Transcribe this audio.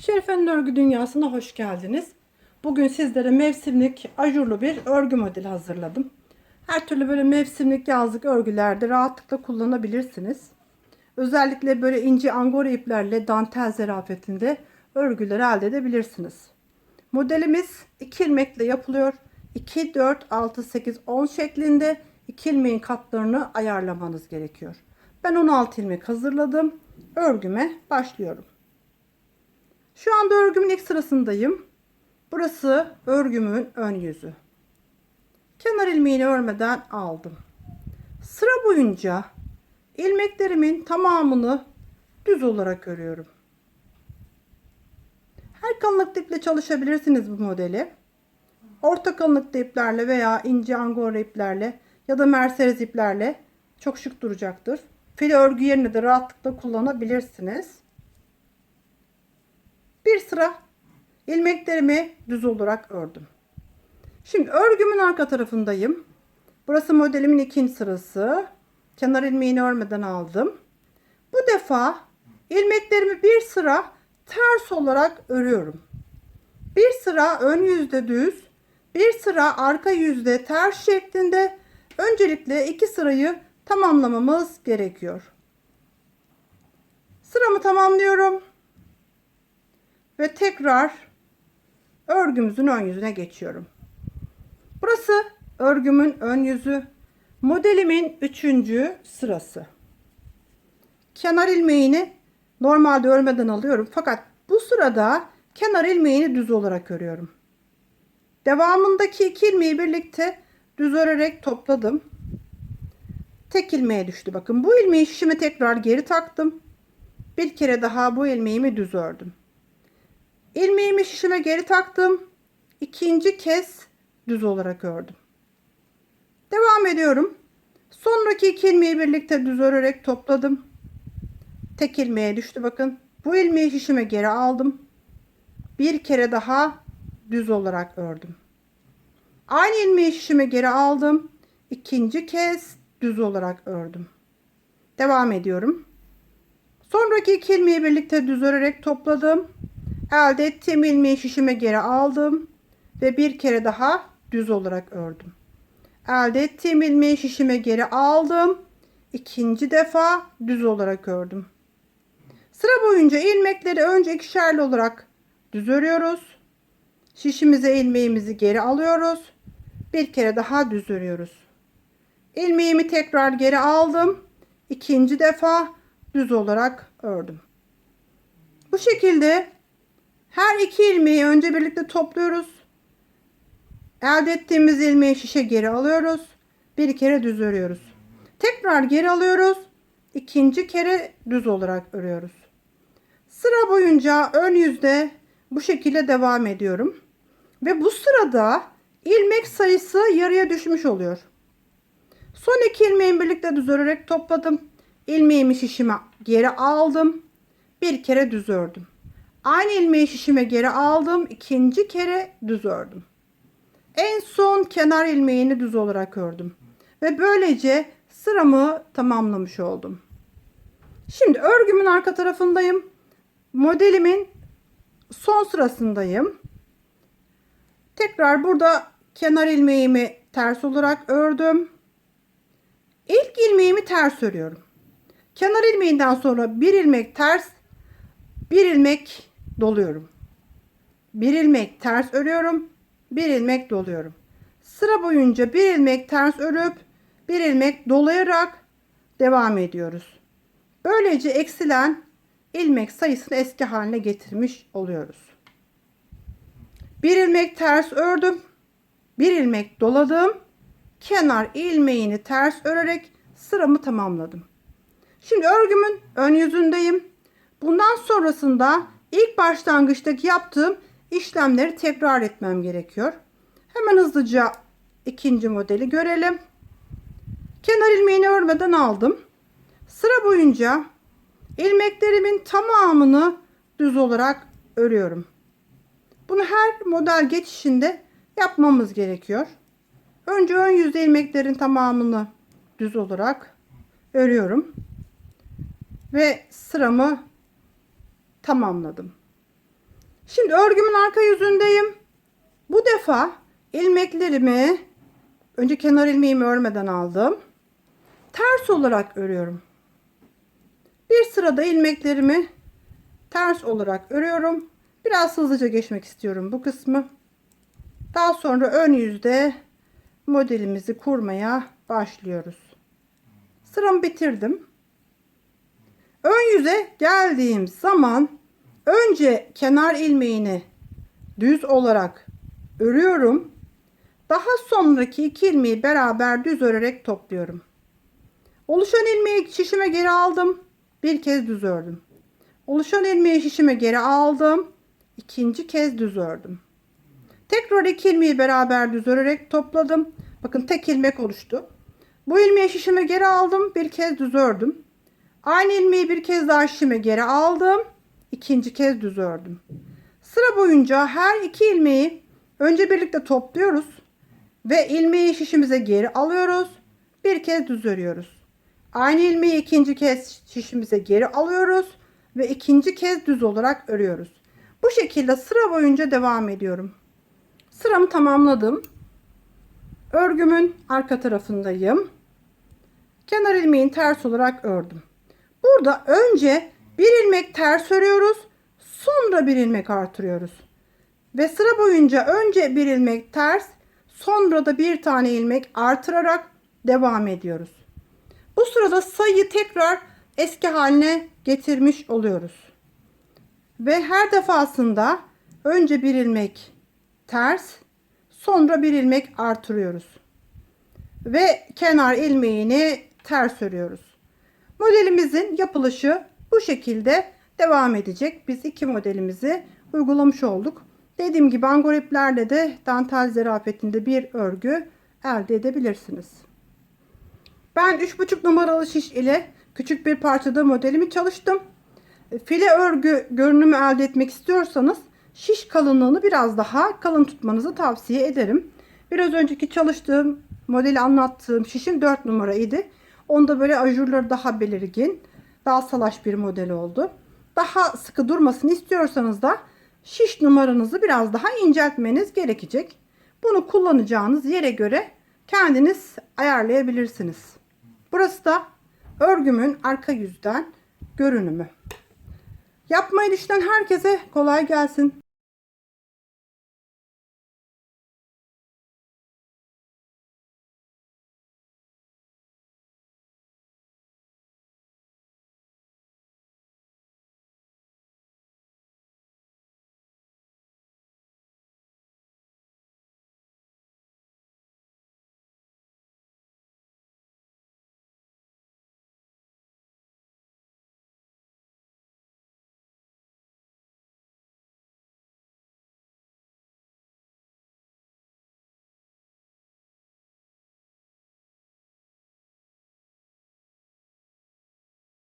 Şerife'nin örgü dünyasına hoş geldiniz. Bugün sizlere mevsimlik ajurlu bir örgü modeli hazırladım. Her türlü böyle mevsimlik yazlık örgülerde rahatlıkla kullanabilirsiniz. Özellikle böyle ince angora iplerle dantel zerafetinde örgüler elde edebilirsiniz. Modelimiz 2 ilmekle yapılıyor. 2, 4, 6, 8, 10 şeklinde 2 ilmeğin katlarını ayarlamanız gerekiyor. Ben 16 ilmek hazırladım. Örgüme başlıyorum. Şu anda örgümün ilk sırasındayım. Burası örgümün ön yüzü. Kenar ilmeğini örmeden aldım. Sıra boyunca ilmeklerimin tamamını düz olarak örüyorum. Her kalınlıkta iple çalışabilirsiniz bu modeli. Orta kalınlıkta iplerle veya ince angora iplerle ya da mercedes iplerle çok şık duracaktır. Fil örgü yerine de rahatlıkla kullanabilirsiniz. Bir sıra ilmeklerimi düz olarak ördüm. Şimdi örgümün arka tarafındayım. Burası modelimin ikinci sırası. Kenar ilmeğini örmeden aldım. Bu defa ilmeklerimi bir sıra ters olarak örüyorum. Bir sıra ön yüzde düz, bir sıra arka yüzde ters şeklinde öncelikle iki sırayı tamamlamamız gerekiyor. Sıramı tamamlıyorum ve tekrar örgümüzün ön yüzüne geçiyorum. Burası örgümün ön yüzü. Modelimin üçüncü sırası. Kenar ilmeğini normalde örmeden alıyorum. Fakat bu sırada kenar ilmeğini düz olarak örüyorum. Devamındaki iki ilmeği birlikte düz örerek topladım. Tek ilmeğe düştü. Bakın bu ilmeği şişime tekrar geri taktım. Bir kere daha bu ilmeğimi düz ördüm. İlmeğimi şişime geri taktım. İkinci kez düz olarak ördüm. Devam ediyorum. Sonraki iki ilmeği birlikte düz örerek topladım. Tek ilmeğe düştü bakın. Bu ilmeği şişime geri aldım. Bir kere daha düz olarak ördüm. Aynı ilmeği şişime geri aldım. İkinci kez düz olarak ördüm. Devam ediyorum. Sonraki iki ilmeği birlikte düz örerek topladım. Elde ettiğim ilmeği şişime geri aldım ve bir kere daha düz olarak ördüm. Elde ettiğim ilmeği şişime geri aldım. İkinci defa düz olarak ördüm. Sıra boyunca ilmekleri önce ikişerli olarak düz örüyoruz. Şişimize ilmeğimizi geri alıyoruz. Bir kere daha düz örüyoruz. İlmeğimi tekrar geri aldım. İkinci defa düz olarak ördüm. Bu şekilde her iki ilmeği önce birlikte topluyoruz. Elde ettiğimiz ilmeği şişe geri alıyoruz. Bir kere düz örüyoruz. Tekrar geri alıyoruz. İkinci kere düz olarak örüyoruz. Sıra boyunca ön yüzde bu şekilde devam ediyorum. Ve bu sırada ilmek sayısı yarıya düşmüş oluyor. Son iki ilmeğimi birlikte düz örerek topladım. İlmeğimi şişime geri aldım. Bir kere düz ördüm. Aynı ilmeği şişime geri aldım. ikinci kere düz ördüm. En son kenar ilmeğini düz olarak ördüm. Ve böylece sıramı tamamlamış oldum. Şimdi örgümün arka tarafındayım. Modelimin son sırasındayım. Tekrar burada kenar ilmeğimi ters olarak ördüm. İlk ilmeğimi ters örüyorum. Kenar ilmeğinden sonra bir ilmek ters, bir ilmek doluyorum. Bir ilmek ters örüyorum, bir ilmek doluyorum. Sıra boyunca bir ilmek ters örüp bir ilmek dolayarak devam ediyoruz. Böylece eksilen ilmek sayısını eski haline getirmiş oluyoruz. Bir ilmek ters ördüm. Bir ilmek doladım. Kenar ilmeğini ters örerek sıramı tamamladım. Şimdi örgümün ön yüzündeyim. Bundan sonrasında ilk başlangıçtaki yaptığım işlemleri tekrar etmem gerekiyor. Hemen hızlıca ikinci modeli görelim. Kenar ilmeğini örmeden aldım. Sıra boyunca ilmeklerimin tamamını düz olarak örüyorum. Bunu her model geçişinde yapmamız gerekiyor. Önce ön yüzde ilmeklerin tamamını düz olarak örüyorum. Ve sıramı tamamladım. Şimdi örgümün arka yüzündeyim. Bu defa ilmeklerimi önce kenar ilmeğimi örmeden aldım. Ters olarak örüyorum. Bir sırada ilmeklerimi ters olarak örüyorum. Biraz hızlıca geçmek istiyorum bu kısmı. Daha sonra ön yüzde modelimizi kurmaya başlıyoruz. Sıramı bitirdim. Ön yüze geldiğim zaman önce kenar ilmeğini düz olarak örüyorum. Daha sonraki iki ilmeği beraber düz örerek topluyorum. Oluşan ilmeği şişime geri aldım. Bir kez düz ördüm. Oluşan ilmeği şişime geri aldım. ikinci kez düz ördüm. Tekrar iki ilmeği beraber düz örerek topladım. Bakın tek ilmek oluştu. Bu ilmeği şişime geri aldım. Bir kez düz ördüm. Aynı ilmeği bir kez daha şişime geri aldım. ikinci kez düz ördüm. Sıra boyunca her iki ilmeği önce birlikte topluyoruz. Ve ilmeği şişimize geri alıyoruz. Bir kez düz örüyoruz. Aynı ilmeği ikinci kez şişimize geri alıyoruz. Ve ikinci kez düz olarak örüyoruz. Bu şekilde sıra boyunca devam ediyorum. Sıramı tamamladım. Örgümün arka tarafındayım. Kenar ilmeğini ters olarak ördüm. Burada önce bir ilmek ters örüyoruz. Sonra bir ilmek artırıyoruz. Ve sıra boyunca önce bir ilmek ters, sonra da bir tane ilmek artırarak devam ediyoruz. Bu sırada sayıyı tekrar eski haline getirmiş oluyoruz. Ve her defasında önce bir ilmek ters, sonra bir ilmek artırıyoruz. Ve kenar ilmeğini ters örüyoruz. Modelimizin yapılışı bu şekilde devam edecek. Biz iki modelimizi uygulamış olduk. Dediğim gibi angoriplerle de dantel zerafetinde bir örgü elde edebilirsiniz. Ben 3,5 numaralı şiş ile küçük bir parçada modelimi çalıştım. File örgü görünümü elde etmek istiyorsanız şiş kalınlığını biraz daha kalın tutmanızı tavsiye ederim. Biraz önceki çalıştığım modeli anlattığım şişim 4 numara idi. Onda böyle ajurları daha belirgin, daha salaş bir model oldu. Daha sıkı durmasını istiyorsanız da şiş numaranızı biraz daha inceltmeniz gerekecek. Bunu kullanacağınız yere göre kendiniz ayarlayabilirsiniz. Burası da örgümün arka yüzden görünümü. Yapmayı düşünen herkese kolay gelsin.